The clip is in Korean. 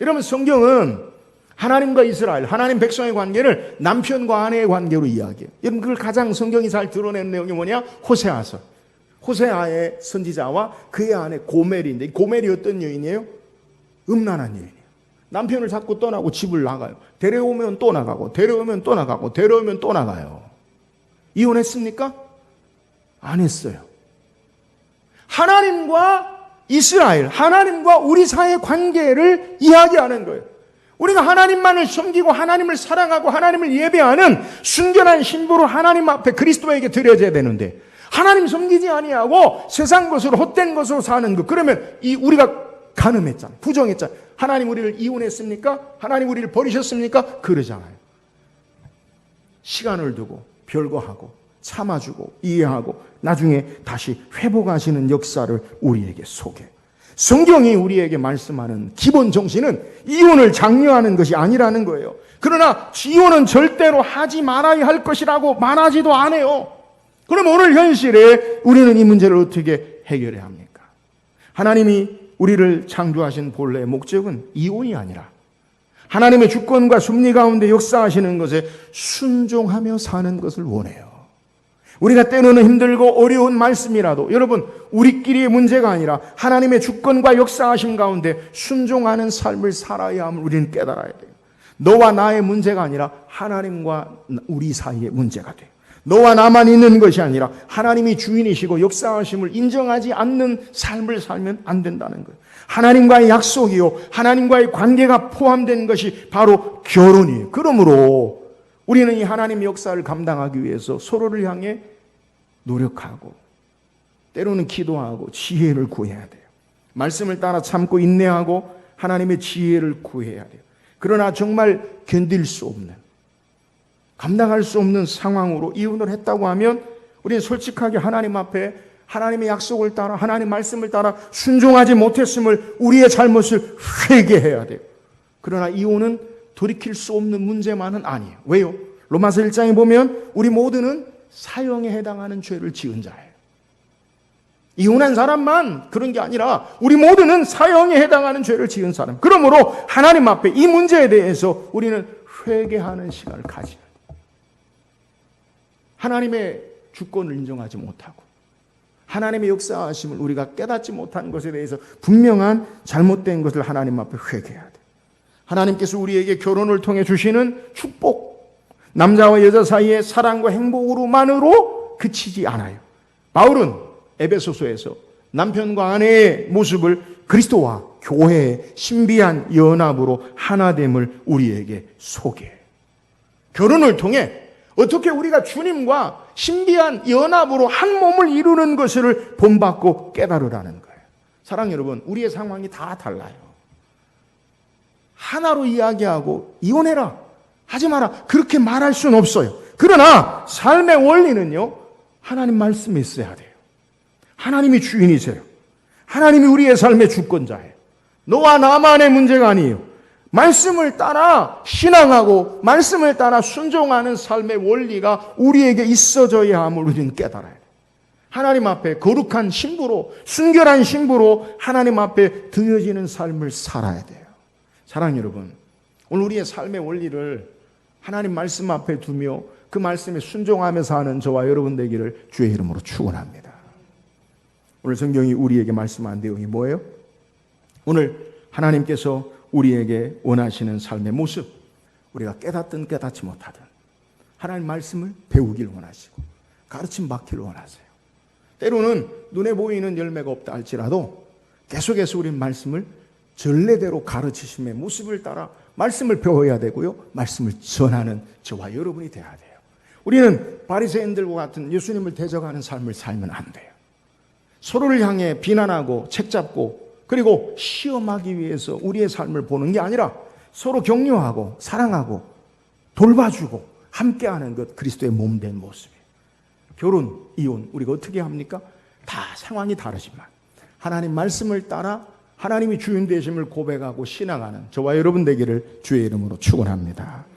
여러분 성경은 하나님과 이스라엘, 하나님 백성의 관계를 남편과 아내의 관계로 이야기해요. 여러분 그걸 가장 성경이 잘 드러낸 내용이 뭐냐? 호세아서. 호세아의 선지자와 그의 아내 고멜인데 이 고멜이 어떤 여인이에요? 음란한 여인이에요. 남편을 자꾸 떠나고 집을 나가요. 데려오면 또 나가고 데려오면 또 나가고 데려오면 또 나가요. 이혼했습니까? 안 했어요. 하나님과 이스라엘, 하나님과 우리 사이의 관계를 이야기하는 거예요. 우리가 하나님만을 섬기고 하나님을 사랑하고 하나님을 예배하는 순결한 신부로 하나님 앞에 그리스도에게 드려져야 되는데 하나님 섬기지 아니하고 세상 것으로 헛된 것으로 사는 것 그러면 이 우리가 가늠했잖아 부정했잖아 하나님 우리를 이혼했습니까? 하나님 우리를 버리셨습니까? 그러잖아요 시간을 두고 별거하고 참아주고 이해하고 나중에 다시 회복하시는 역사를 우리에게 소개. 성경이 우리에게 말씀하는 기본 정신은 이혼을 장려하는 것이 아니라는 거예요. 그러나 이혼은 절대로 하지 말아야 할 것이라고 말하지도 않아요. 그럼 오늘 현실에 우리는 이 문제를 어떻게 해결해야 합니까? 하나님이 우리를 창조하신 본래의 목적은 이혼이 아니라 하나님의 주권과 섭리 가운데 역사하시는 것에 순종하며 사는 것을 원해요. 우리가 때로는 힘들고 어려운 말씀이라도 여러분 우리끼리의 문제가 아니라 하나님의 주권과 역사하심 가운데 순종하는 삶을 살아야 함을 우리는 깨달아야 돼요. 너와 나의 문제가 아니라 하나님과 우리 사이의 문제가 돼요. 너와 나만 있는 것이 아니라 하나님이 주인이시고 역사하심을 인정하지 않는 삶을 살면 안 된다는 거예요. 하나님과의 약속이요. 하나님과의 관계가 포함된 것이 바로 결혼이에요. 그러므로 우리는 이 하나님의 역사를 감당하기 위해서 서로를 향해 노력하고 때로는 기도하고 지혜를 구해야 돼요. 말씀을 따라 참고 인내하고 하나님의 지혜를 구해야 돼요. 그러나 정말 견딜 수 없는 감당할 수 없는 상황으로 이혼을 했다고 하면 우리는 솔직하게 하나님 앞에 하나님의 약속을 따라 하나님 말씀을 따라 순종하지 못했음을 우리의 잘못을 회개해야 돼요. 그러나 이혼은 돌이킬 수 없는 문제만은 아니에요. 왜요? 로마서 1장에 보면 우리 모두는 사형에 해당하는 죄를 지은 자예요. 이혼한 사람만 그런 게 아니라 우리 모두는 사형에 해당하는 죄를 지은 사람. 그러므로 하나님 앞에 이 문제에 대해서 우리는 회개하는 시간을 가져야. 하나님의 주권을 인정하지 못하고 하나님의 역사하심을 우리가 깨닫지 못한 것에 대해서 분명한 잘못된 것을 하나님 앞에 회개해야 돼. 하나님께서 우리에게 결혼을 통해 주시는 축복, 남자와 여자 사이의 사랑과 행복으로만으로 그치지 않아요. 바울은 에베소서에서 남편과 아내의 모습을 그리스도와 교회의 신비한 연합으로 하나됨을 우리에게 소개해. 결혼을 통해 어떻게 우리가 주님과 신비한 연합으로 한 몸을 이루는 것을 본받고 깨달으라는 거예요. 사랑 여러분, 우리의 상황이 다 달라요. 하나로 이야기하고 이혼해라. 하지 마라. 그렇게 말할 수는 없어요. 그러나 삶의 원리는요. 하나님 말씀이 있어야 돼요. 하나님이 주인이세요. 하나님이 우리의 삶의 주권자예요. 너와 나만의 문제가 아니에요. 말씀을 따라 신앙하고 말씀을 따라 순종하는 삶의 원리가 우리에게 있어져야 함을 우리는 깨달아야 돼요. 하나님 앞에 거룩한 신부로 순결한 신부로 하나님 앞에 드려지는 삶을 살아야 돼요. 사랑 여러분, 오늘 우리의 삶의 원리를 하나님 말씀 앞에 두며 그 말씀에 순종하며 사는 저와 여러분 되기를 주의 이름으로 축원합니다. 오늘 성경이 우리에게 말씀한 내용이 뭐예요? 오늘 하나님께서 우리에게 원하시는 삶의 모습, 우리가 깨닫든 깨닫지 못하든 하나님 말씀을 배우길 원하시고 가르침 받기를 원하세요. 때로는 눈에 보이는 열매가 없다 할지라도 계속해서 우리 말씀을 전례대로 가르치심의 모습을 따라 말씀을 배워야 되고요. 말씀을 전하는 저와 여러분이 돼야 돼요. 우리는 바리새인들과 같은 예수님을 대적하는 삶을 살면 안 돼요. 서로를 향해 비난하고 책잡고 그리고 시험하기 위해서 우리의 삶을 보는 게 아니라 서로 격려하고 사랑하고 돌봐주고 함께하는 것 그리스도의 몸 된 모습이에요. 결혼, 이혼 우리가 어떻게 합니까? 다 상황이 다르지만 하나님 말씀을 따라 하나님이 주인 되심을 고백하고 신앙하는 저와 여러분 되기를 주의 이름으로 축원합니다.